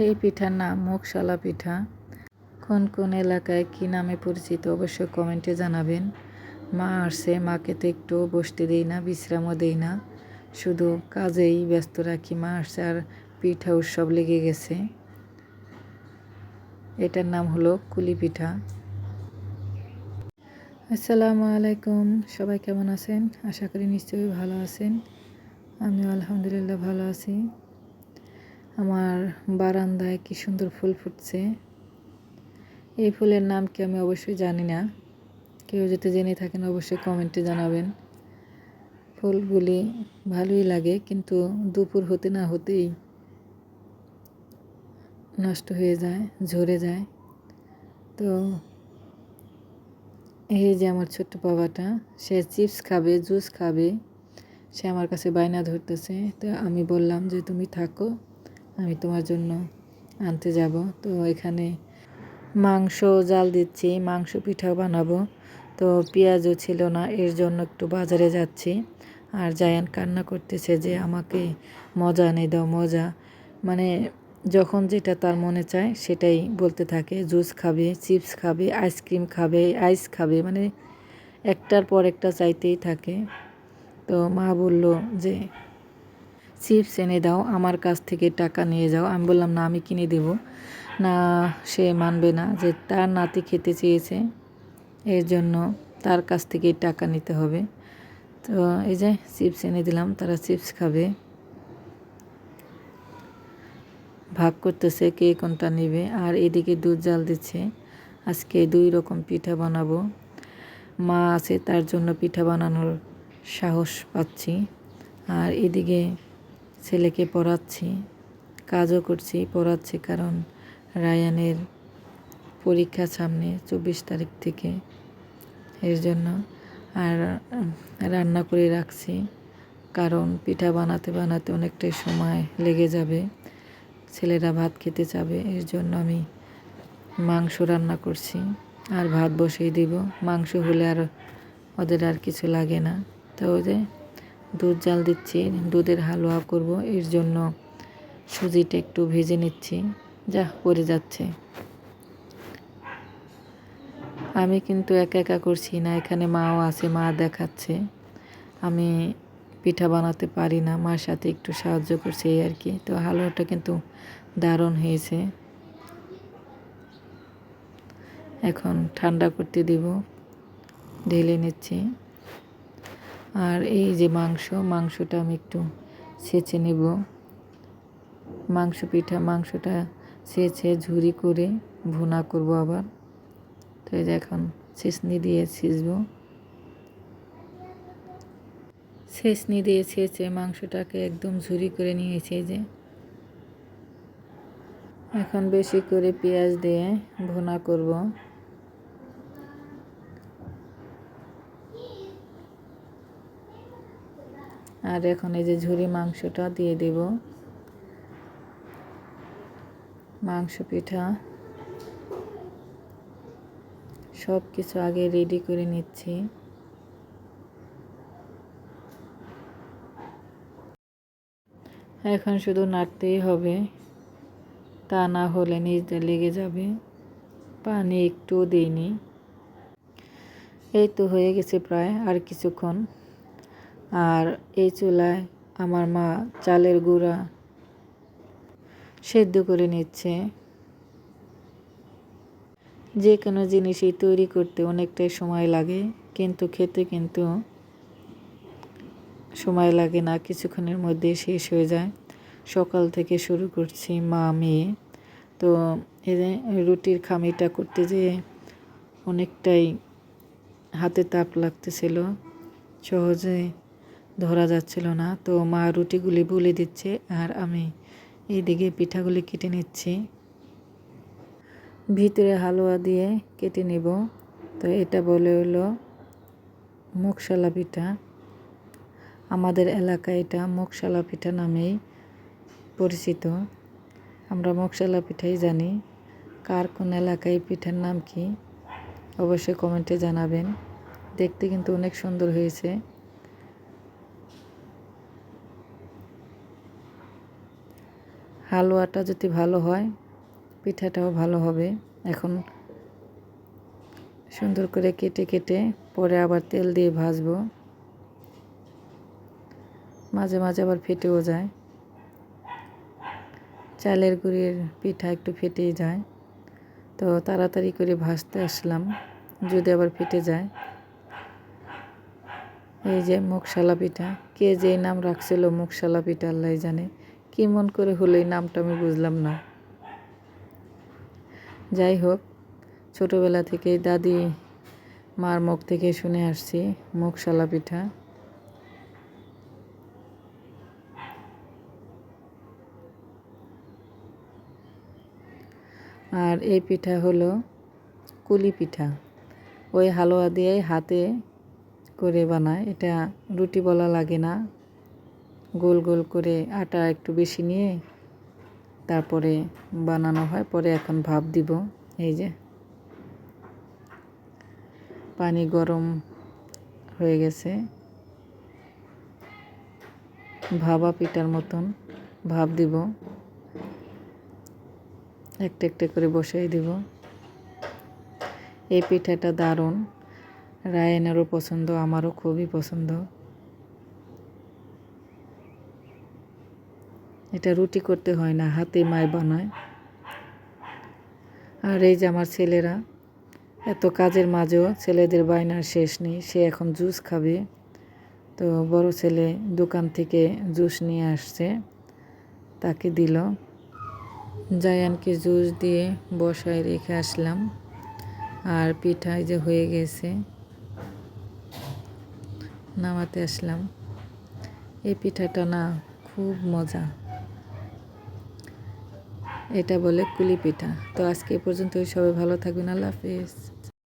এই পিঠার নাম মুখশালা পিঠা। কোন কোন এলাকায় কী নামে পরিচিত অবশ্যই কমেন্টে জানাবেন। মা আসছে, মাকে তো একটু বসতে দেই না, বিশ্রামও দেই না। শুধু কাজেই ব্যস্ত রাখি, মা আসছে আর পিঠা উৎসব লেগে গেছে। এটার নাম হলো কুলি পিঠা। আসসালামু আলাইকুম, সবাই কেমন আছেন? আশা করি নিশ্চয়ই ভালো আছেন। আমিও আলহামদুলিল্লাহ ভালো আছি। আমার বারান্দায় কি সুন্দর ফুল ফুটছে। এই ফুলের নাম কি আমি অবশ্যই জানি না। কেউ যদি জেনে থাকেন, অবশ্যই কমেন্টে জানাবেন। ফুলগুলি ভালোই লাগে, কিন্তু দুপুর হতে না হতেই নষ্ট হয়ে যায়, ঝরে যায়। তো এই যে আমার ছোট্ট বাবাটা, সে চিপস খাবে, জুস খাবে, সে আমার কাছে বায়না ধরতেছে। তো আমি বললাম যে, তুমি থাকো আমি তোমার জন্য আনতে যাব। তো এখানে মাংস জাল দিচ্ছি, মাংস পিঠা বানাবো। তো পেঁয়াজও ছিল না, এর জন্য একটু বাজারে যাচ্ছি। আর জায়ান কান্না করতেছে যে আমাকে মজা এনে দাও, মজা। মানে যখন যেটা তার মনে চায় সেটাই বলতে থাকে। জুস খাবে, চিপস খাবে, আইসক্রিম খাবে, আইস খাবে মানে একটার পর একটা চাইতেই থাকে। তো মা বলল যে চিপস এনে দাও, আমার কাছ থেকে টাকা নিয়ে যাও। আমি বললাম, না, আমি কিনে দেব। না, সে মানবে না যে তার নাতি খেতে চেয়েছে, এর জন্য তার কাছ থেকে টাকা নিতে হবে। তো এই যে চিপস এনে দিলাম, তারা চিপস খাবে। ভাগ করতেছে কে কোনটা নেবে, আর এদিকে দুধ জাল দিচ্ছে। আজকে দুই রকম পিঠা বানাবো। মা আছে, তার জন্য পিঠা বানানোর সাহস পাচ্ছি। আর এদিকে ছেলেকে পড়াচ্ছি, কাজও করছি, পড়াচ্ছি কারণ রায়ানের পরীক্ষা সামনে চব্বিশ তারিখ থেকে। এর জন্য আর রান্না করে রাখছি কারণ পিঠা বানাতে বানাতে অনেকটাই সময় লেগে যাবে। ছেলেরা ভাত খেতে চাবে, এর জন্য আমি মাংস রান্না করছি। আর ভাত বসিয়ে দিব, মাংস হলে আর ওদের আর কিছু লাগে না। তো যে দুধ জাল দিচ্ছি, দুধের হালুয়া করব, এর জন্য সুজিটা একটু ভেজে নিচ্ছি। যা, পড়ে যাচ্ছে। আমি কিন্তু একা একা করছি না, এখানে মাও আছে, মা দেখাচ্ছে। আমি পিঠা বানাতে পারি না, মার সাথে একটু সাহায্য করছে এই আর কি। তো হালুয়াটা কিন্তু দারুণ হয়েছে। এখন ঠান্ডা করতে দিব, ঢেলে নিচ্ছি। আর এই যে মাংস, মাংসটা আমি একটু ছেঁচে নেব। মাংস পিঠা মাংসটা ছেঁচে ঝুরি করে ভুনা করব আবার। তো এই যে এখন ছেঁচনি দিয়ে ছিঁচব। ছেঁচনি দিয়ে ছেঁচে মাংসটাকে একদম ঝুরি করে নিয়েছে যে। এখন বেশি করে পেঁয়াজ দিয়ে ভুনা করব। আর এখন এই যে ঝুরি মাংসটা দিয়ে দেব। মাংস, পিঠা সব কিছু আগে রেডি করে নিচ্ছি। এখন শুধু নাড়তেই হবে, তা না হলে নিজে লেগে যাবে। পানি একটুও দিইনি। এই তো হয়ে গেছে প্রায় আর কিছুক্ষণ। আর এই চুলায় আমার মা চালের গুঁড়া সেদ্ধ করে নিচ্ছে। যে কোনো জিনিসই তৈরি করতে অনেকটাই সময় লাগে, কিন্তু খেতে কিন্তু সময় লাগে না, কিছুক্ষণের মধ্যে শেষ হয়ে যায়। সকাল থেকে শুরু করছি মা, মেয়ে। তো রুটির খামিটা করতে যেয়ে অনেকটাই হাতে তাপ লাগতেছিল। সহজে ধরা যাচ্ছিল না। তো মা রুটিগুলি বলে দিচ্ছে, আর আমি এইদিকে পিঠাগুলি কেটে নিচ্ছি। ভিতরে হালুয়া দিয়ে কেটে নিব। তো এটা বলে হলো মুখশালা পিঠা। আমাদের এলাকায় এটা মুখশালা পিঠা নামেই পরিচিত। আমরা মুখশালা পিঠাই জানি। কার কোন এলাকায় পিঠার নাম কি? অবশ্যই কমেন্টে জানাবেন। দেখতে কিন্তু অনেক সুন্দর হয়েছে। হালুয়াটা যদি ভালো হয়, পিঠাটাও ভালো হবে। এখন সুন্দর করে কেটে কেটে পরে আবার তেল দিয়ে ভাজবো। মাঝে মাঝে আবার ফেটেও যায়। চালের গুঁড়ির পিঠা একটু ফেটেই যায়। তো তাড়াতাড়ি করে ভাজতে আসলাম, যদি আবার ফেটে যায়। এই যে মুখশালা পিঠা, কে যে নাম রাখছিল মুখশালা পিঠা আল্লাহ জানে। কি মন করে হলো এই নামটা আমি বুঝলাম না। যাই হোক, ছোটোবেলা থেকে দাদি মার মুখ থেকে শুনে আসছি মুখ মুখশালা পিঠা। আর এই পিঠা হলো কুলি পিঠা। ওই হালুয়া দিয়ে হাতে করে বানায়। এটা রুটি বলা লাগে না। গোল গোল করে আটা একটু বেশি নিয়ে তারপরে বানানো হয়। পরে এখন ভাপ দিব। এই যে। পানি গরম হয়ে গেছে। ভাবা পিঠার মতন ভাপ দিব। একটা একটা করে বসাই দিব। এই পিঠাটা দারুণ। রায়নেরও পছন্দ, আমারও খুবই পছন্দ। এটা রুটি করতে হয় না, হাতে মায় বানায়। আর এই যে আমার ছেলেরা, এত কাজের মাঝেও ছেলেদের বায়নার শেষ নেই, সে এখন জুস খাবে। তো বড় ছেলে দোকান থেকে জুস নিয়ে আসছে, তাকে দিল। জায়ানকে জুস দিয়ে বসায় রেখে আসলাম। আর পিঠায় যে হয়ে গেছে, নামাতে আসলাম। এই পিঠাটা না খুব মজা। এটা বলে কুলি পিঠা। তো আজকে পর্যন্ত সবাই ভালো থাকবেন আল্লাহ হাফিজ।